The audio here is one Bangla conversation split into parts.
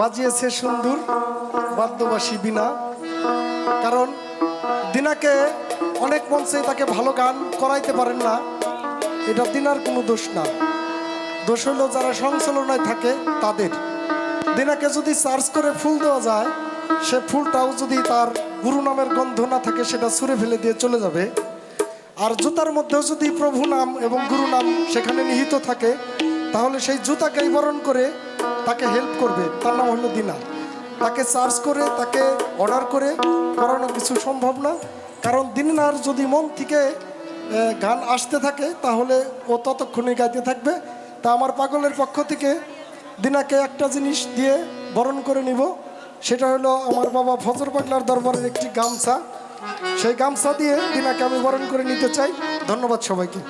বাজিয়েছে সুন্দর বাদ্যবাসী বিনা কারণ দিনাকে অনেক মঞ্চে তাকে ভালো গান করাইতে পারেন না। এটা দিনার কোনো দোষ না। দোষ হলো যারা সংচালনায় থাকে তাদের। দিনাকে যদি চার্জ করে ফুল দেওয়া যায়, সে ফুলটাও যদি তার গুরু নামের গন্ধ না থাকে, সেটা ছুঁড়ে ফেলে দিয়ে চলে যাবে। আর জুতার মধ্যেও যদি প্রভু নাম এবং গুরু নাম সেখানে নিহিত থাকে তাহলে সেই জুতাকেই বরণ করে তাকে হেল্প করবে। তার নাম হলো দিনা তাকে চার্জ করে, তাকে অর্ডার করে করানো কিছু সম্ভব না। কারণ দিনার যদি মন থেকে গান আসতে থাকে, তাহলে ও ততক্ষণে গাইতে থাকবে। তা আমার পাগলের পক্ষ থেকে দিনাকে একটা জিনিস দিয়ে বরণ করে নিব। সেটা হলো আমার বাবা ফজর পাগলার দরবারের একটি গামছা। সেই গামছা দিয়ে দিনাকে আমি বরণ করে নিতে চাই। ধন্যবাদ সবাইকে।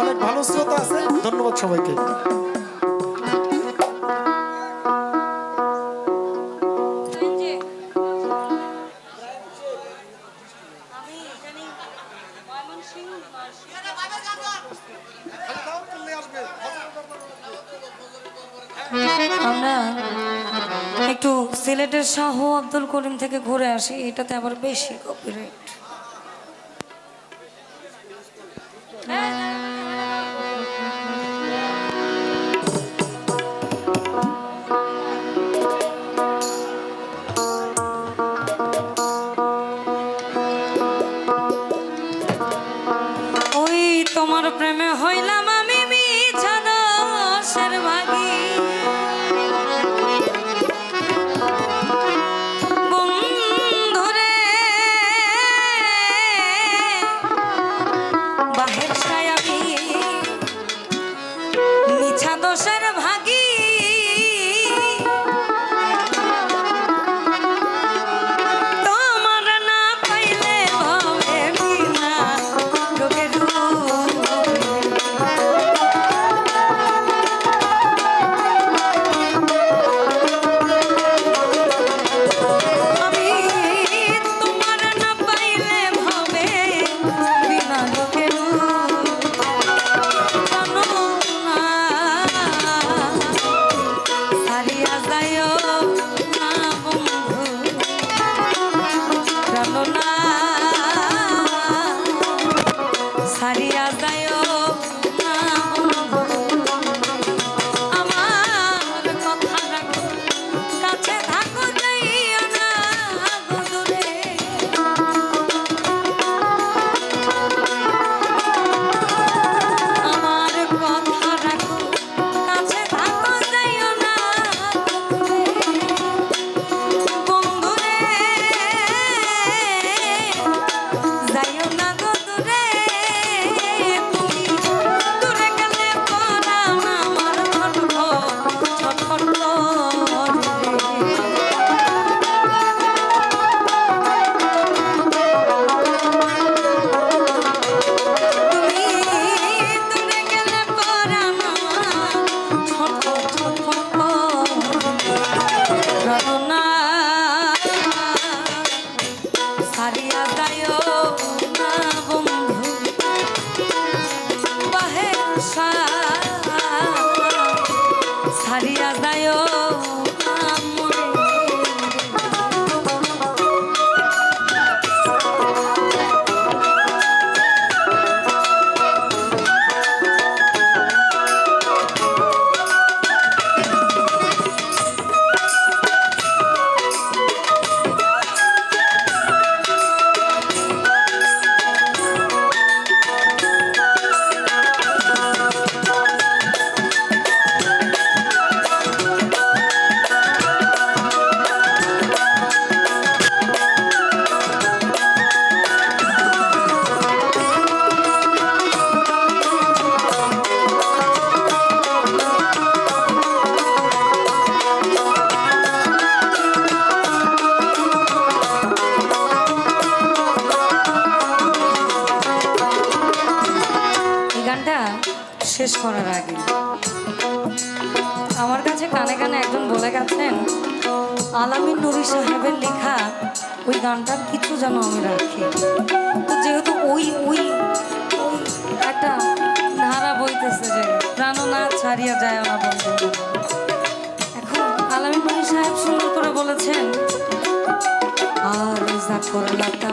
অনেক ভালো শ্রোতা আছে। ধন্যবাদ সবাইকে। একটু সিলেটের শাহ আব্দুল করিম থেকে ঘুরে আসি, এটাতে আবার বেশি কপিরাইট সারিয়া যায় শেষ করার আগে। আমার কাছে কানে কানে একজন বলে গেছেন, আলামিন নবী সাহেবের লেখা, ওই গানটার কিছু যেন আমি রাখি। তো যেহেতু ওই ওই একটা ধারা বইতেছে যে প্রাণও না ছাড়িয়া যায় আমার বন্ধু। এখন আলামিন নবী সাহেব সুন্দর করে বলেছেন, আর যা করলাম তা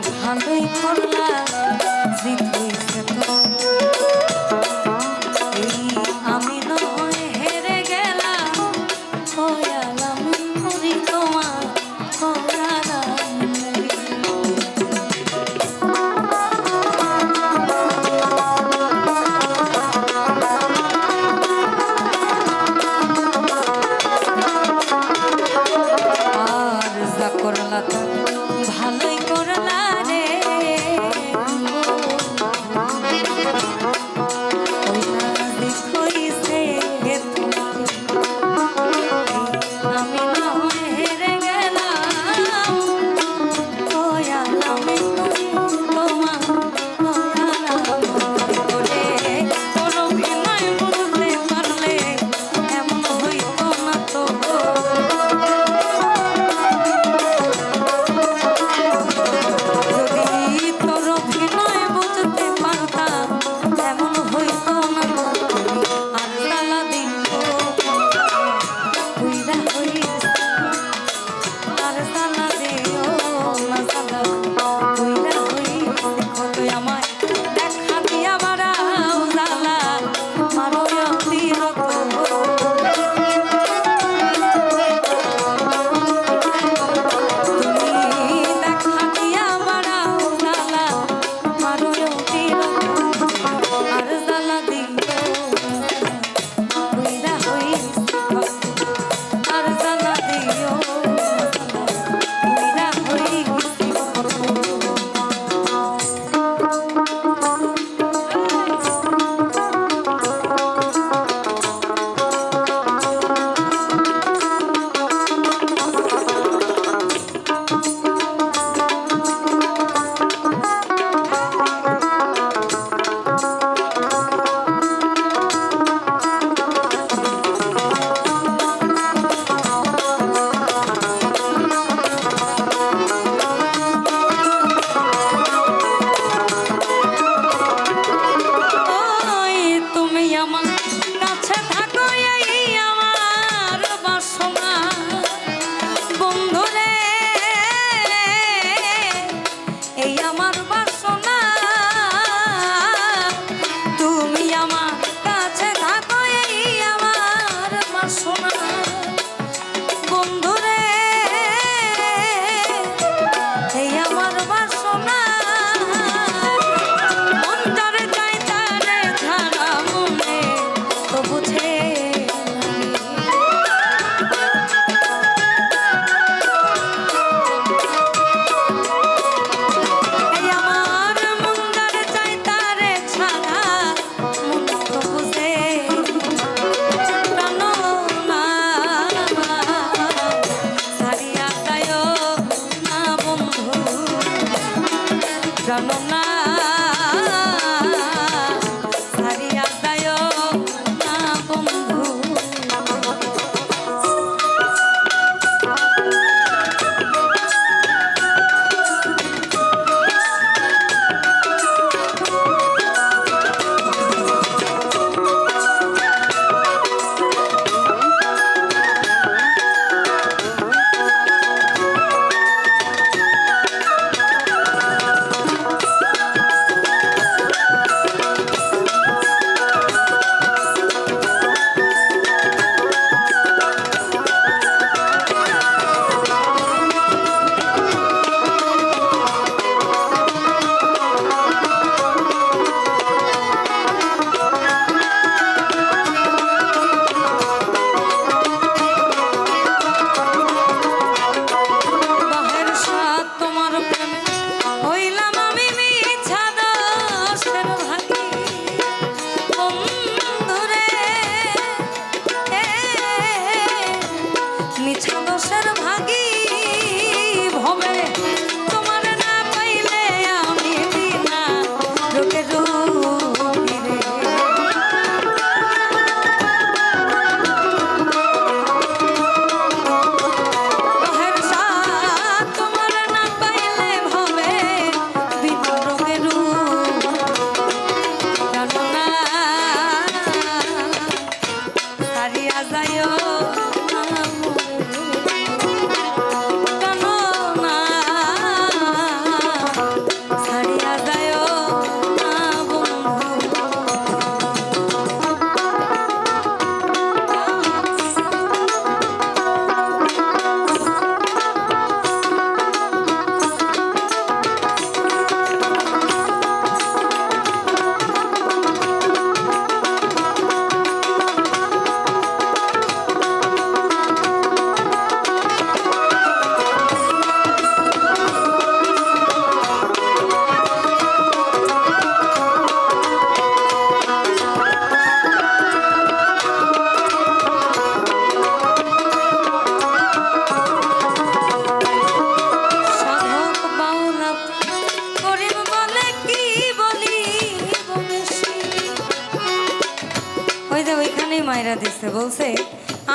দিছে বলছে,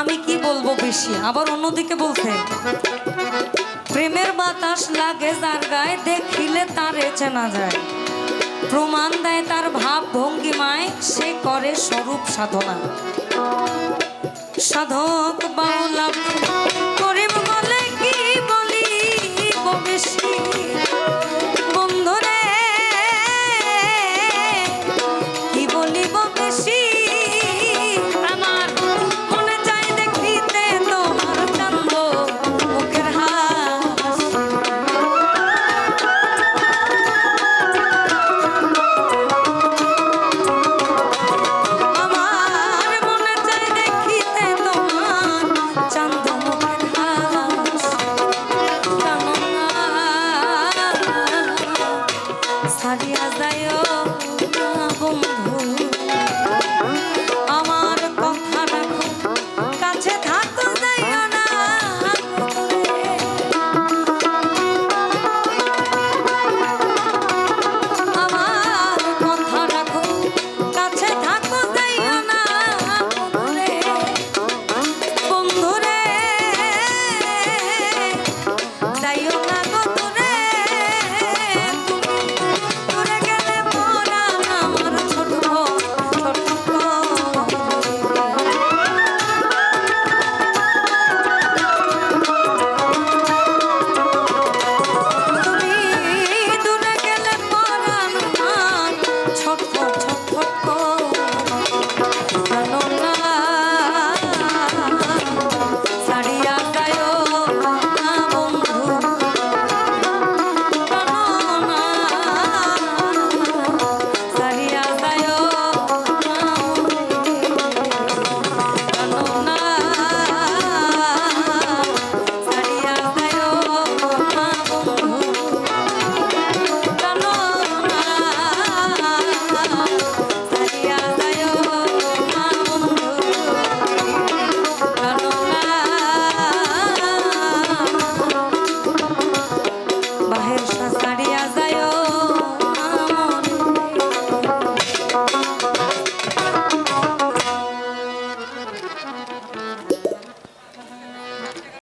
আমি কি বলব বেশি? আবার অন্যদিকে বলছে, প্রেমের বাতাস লাগে যার গায়ে, দেখিলে তারে চেনা যায়। প্রমাণ দেয় তার ভাব ভঙ্গিমায়, সে করে স্বরূপ সাধনা। সাধক বাউলা ছাড়িয়া যায়